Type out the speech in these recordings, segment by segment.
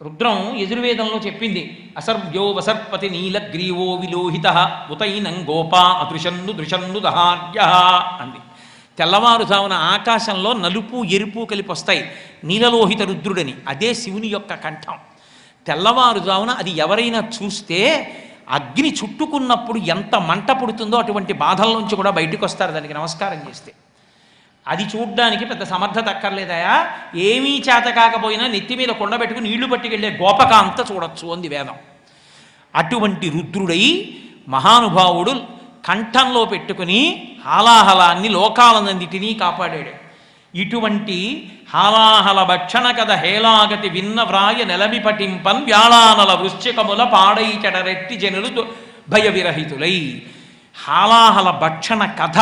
రుద్రం యజుర్వేదంలో చెప్పింది అసర్వ్యో వసర్పతి నీలగ్రీవో విలోహిత ఉతైనం గోపా అదృశన్ను దృశన్ను దహార్య అంది. తెల్లవారుజామున ఆకాశంలో నలుపు ఎరుపు కలిపి వస్తాయి నీలలోహిత రుద్రుడని అదే శివుని యొక్క కంఠం. తెల్లవారుజామున అది ఎవరైనా చూస్తే అగ్ని చుట్టుకున్నప్పుడు ఎంత మంట పుడుతుందో అటువంటి బాధల నుంచి కూడా బయటకు వస్తారు దానికి నమస్కారం చేస్తే. అది చూడ్డానికి పెద్ద సమర్థత అక్కర్లేదయా? ఏమీ చేత కాకపోయినా నెత్తి మీద కొండ పెట్టుకుని నీళ్ళు గోపక అంత చూడొచ్చు అంది వేదం. అటువంటి రుద్రుడై మహానుభావుడు కంఠంలో పెట్టుకుని హాలాహలాన్ని లోకాలనందిటినీ కాపాడాడు. ఇటువంటి హాలాహల భక్షణ కథ హేలాగతి విన్న వ్రాయ నెలమి పటింపన్ వ్యాళానల వృశ్చికముల పాడై చెడరెట్టి జనులు దు- భయ విరహితులై హాలాహల భక్షణ కథ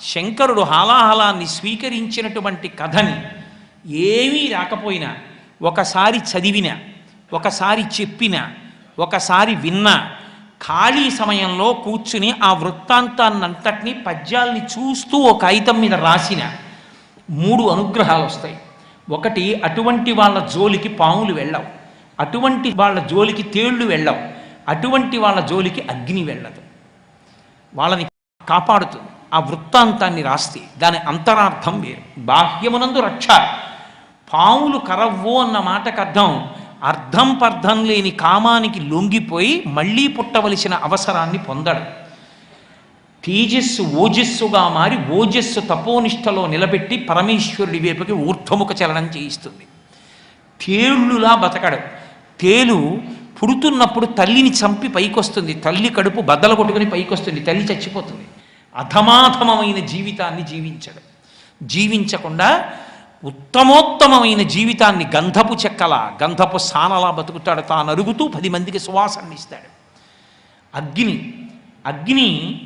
శంకరుడు హాలాహలాన్ని స్వీకరించినటువంటి కథని ఏమీ రాకపోయినా ఒకసారి చదివిన ఒకసారి చెప్పిన ఒకసారి విన్న ఖాళీ సమయంలో కూర్చుని ఆ వృత్తాంతాన్నంతటినీ పద్యాల్ని చూస్తూ ఒక కాగితం మీద రాసిన మూడు అనుగ్రహాలు వస్తాయి ఒకటి అటువంటి వాళ్ళ జోలికి పాములు వెళ్ళవు. అటువంటి వాళ్ళ జోలికి తేళ్ళు వెళ్ళవు. అటువంటి వాళ్ళ జోలికి అగ్ని వెళ్ళదు. వాళ్ళని కాపాడుతుంది. ఆ వృత్తాంతాన్ని రాస్తే దాని అంతరార్థం వేరు. బాహ్యమునందు రక్ష. పాములు కరవ్వు అన్న మాటకు అర్థం అర్థం పర్థం లేని కామానికి లొంగిపోయి మళ్ళీ పుట్టవలసిన అవసరాన్ని పొందడం. తేజస్సు ఓజస్సుగా మారి ఓజస్సు తపోనిష్టలో నిలబెట్టి పరమేశ్వరుడి వైపుకి ఊర్ధముఖ చలనం చేయిస్తుంది. తేళ్ళులా బతకడం. తేలు పుడుతున్నప్పుడు తల్లిని చంపి పైకొస్తుంది. తల్లి కడుపు బద్దలు కొట్టుకుని పైకొస్తుంది. తల్లి చచ్చిపోతుంది. అధమాధమమైన జీవితాన్ని జీవించడు. జీవించకుండా ఉత్తమోత్తమమైన జీవితాన్ని గంధపు చెక్కల గంధపు సానలా బతుకుతాడు. తాను అరుగుతూ పది మందికి సువాసనని ఇస్తాడు. అగ్ని అగ్ని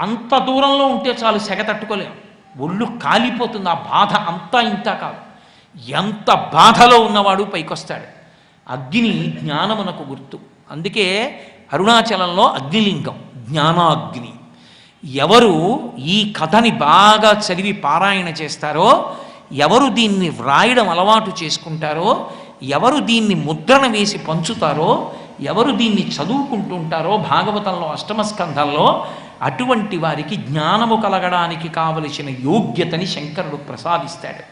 అంత దూరంలో ఉంటే చాలు సెగ తట్టుకోలేము ఒళ్ళు కాలిపోతుంది. ఆ బాధ అంతా ఇంత కాదు. ఎంత బాధలో ఉన్నవాడు పైకొస్తాడు. అగ్ని జ్ఞానమునకు గుర్తు. అందుకే అరుణాచలంలో అగ్నిలింగం జ్ఞానాగ్ని. ఎవరు ఈ కథని బాగా చదివి పారాయణ చేస్తారో ఎవరు దీన్ని వ్రాయడం అలవాటు చేసుకుంటారో ఎవరు దీన్ని ముద్రణ వేసి పంచుతారో ఎవరు దీన్ని చదువుకుంటుంటారో భాగవతంలో అష్టమస్కంధంలో అటువంటి వారికి జ్ఞానము కలగడానికి కావలసిన యోగ్యతని శంకరుడు ప్రసాదిస్తాడు.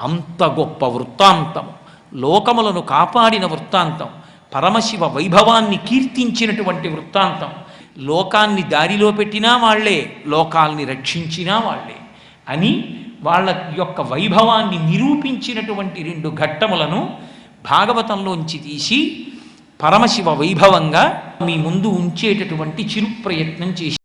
అంత గొప్ప వృత్తాంతం లోకములను కాపాడిన వృత్తాంతం పరమశివ వైభవాన్ని కీర్తించినటువంటి వృత్తాంతం. లోకాన్ని దారిలో పెట్టినా వాళ్ళే లోకాల్ని రక్షించినా వాళ్ళే అని వాళ్ళ యొక్క వైభవాన్ని నిరూపించినటువంటి రెండు ఘట్టములను భాగవతంలోంచి తీసి పరమశివ వైభవంగా మీ ముందు ఉంచేటటువంటి చిరు ప్రయత్నం చేసి